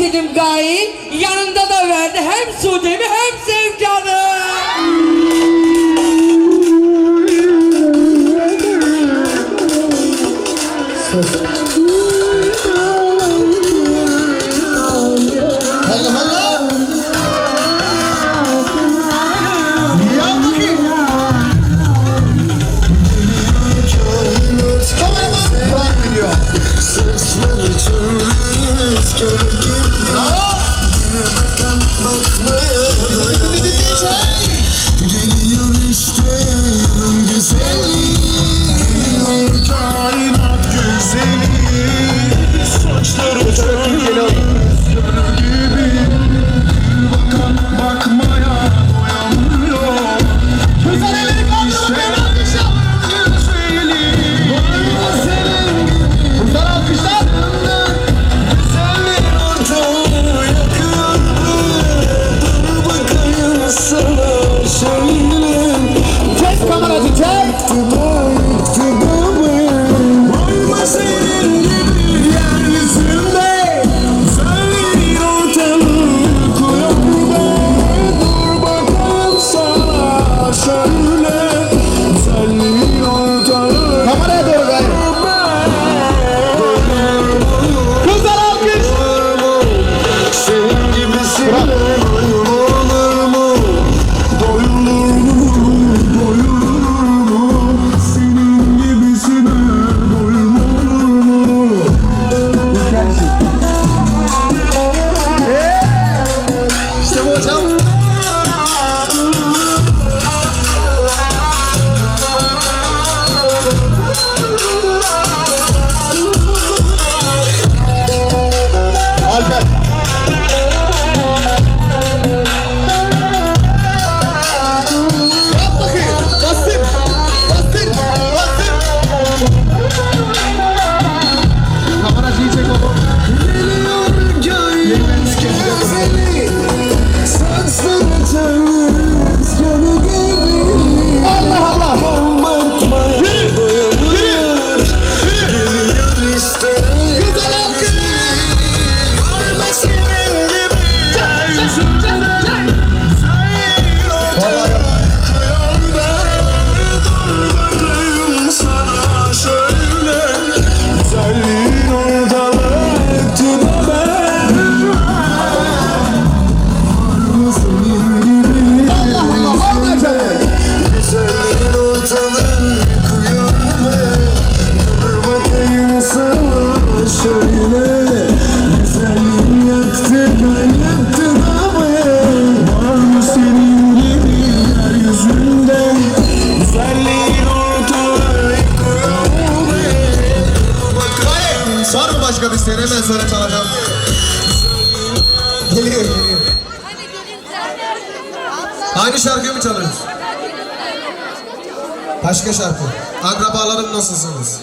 istedim gayi. Yanında da verdi hem Sude'mi hem Sevcan'ı. Söz. Oh. şöyle Güzelliğin yaktı ben yaktın ama Var mı senin gibi yeryüzünde Güzelliğin ortalığı yıkıyor be Bakın var mı başka bir sene hemen sonra çağıracağım geliyor Aynı şarkıyı mı çalıyoruz? Başka şarkı. Akrabalarım nasılsınız?